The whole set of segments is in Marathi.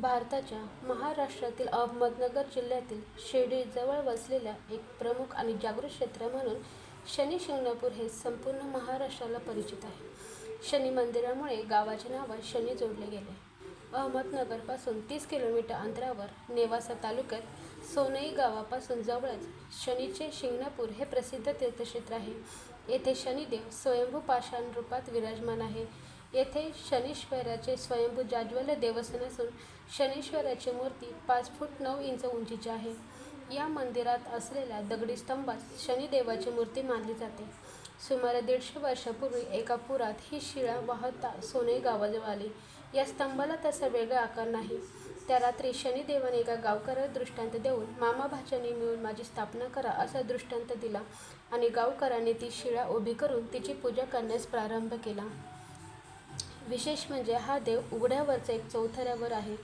भारताच्या महाराष्ट्रातील अहमदनगर जिल्ह्यातील शिर्डी जवळ वसलेल्या एक प्रमुख आणि जागृत क्षेत्र म्हणून शनी शिंगणापूर हे संपूर्ण महाराष्ट्राला परिचित आहे. शनी मंदिरामुळे गावाचे नावात शनी जोडले गेले. अहमदनगरपासून तीस किलोमीटर अंतरावर नेवासा तालुक्यात सोनई गावापासून जवळच शनीचे शिंगणापूर हे प्रसिद्ध तीर्थक्षेत्र आहे. येथे शनिदेव स्वयंभू पाषाण रूपात विराजमान आहे. येथे शनीश्वराचे स्वयंभू जाज्वल्य देवस्थान असून शनीश्वराची मूर्ती पाच फूट नऊ इंच उंचीची आहे. या मंदिरात असलेल्या दगडी स्तंभात शनिदेवाची मूर्ती मानली जाते. सुमारे दीडशे वर्षापूर्वी एका पुरात ही शिळा वाहता सोने गावाजवळ आली. या स्तंभाला तसा वेगळा आकार नाही. त्या रात्री शनिदेवाने एका गावकऱ्याला दृष्टांत देऊन मामा भाच्याने मिळून माझी स्थापना करा असा दृष्टांत दिला आणि गावकऱ्यांनी ती शिळा उभी करून तिची पूजा करण्यास प्रारंभ केला. विशेष म्हणजे हा देव उघड्यावरचा एक चौथऱ्यावर आहे.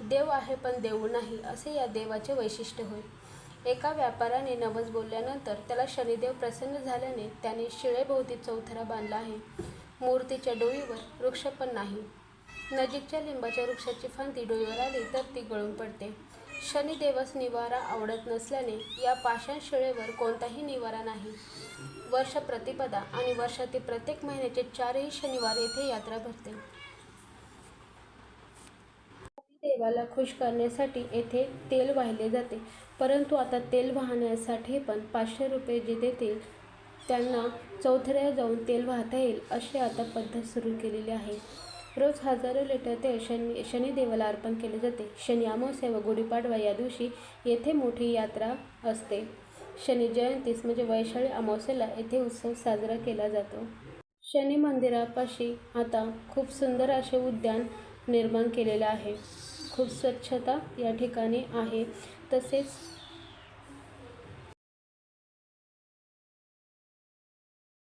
देव आहे पण देव नाही असे या देवाचे वैशिष्ट्य होय. एका व्यापाऱ्याने नवस बोलल्यानंतर त्याला शनिदेव प्रसन्न झाल्याने त्याने शिळेभोवती चौथरा बांधला आहे. मूर्तीच्या डोईवर वृक्ष पण नाही. नजीकच्या लिंबाच्या वृक्षाची फांदी डोईवर आली तर ती गळून पडते. शनिदेवस निवारा आवडत नसल्याने या पाषाण शिळेवर कोणताही निवारा नाही. वर्ष प्रतिपदा आणि वर्षातील प्रत्येक महिन्याचे चारही शनिवार येथे यात्रा भरते. देवाला खुश करण्यासाठी येथे तेल वाहिले जाते. परंतु आता तेल वाहण्यासाठी पण पाचशे रुपये जे देतील त्यांना चौथऱ्या जाऊन तेल वाहता येईल अशी आता पद्धत सुरू केलेली आहे. रोज हजारो लिटर तेल शनी शनिदेवाला अर्पण केले जाते. शनी अमावस्या व गुढीपाडवा या दिवशी येथे मोठी यात्रा असते. शनी जयंतीस म्हणजे वैशाळी अमावस्येला येथे उत्सव साजरा केला जातो. शनी मंदिरापाशी आता खूप सुंदर असे उद्यान निर्माण केलेले आहे. खूप स्वच्छता या ठिकाणी आहे. तसेच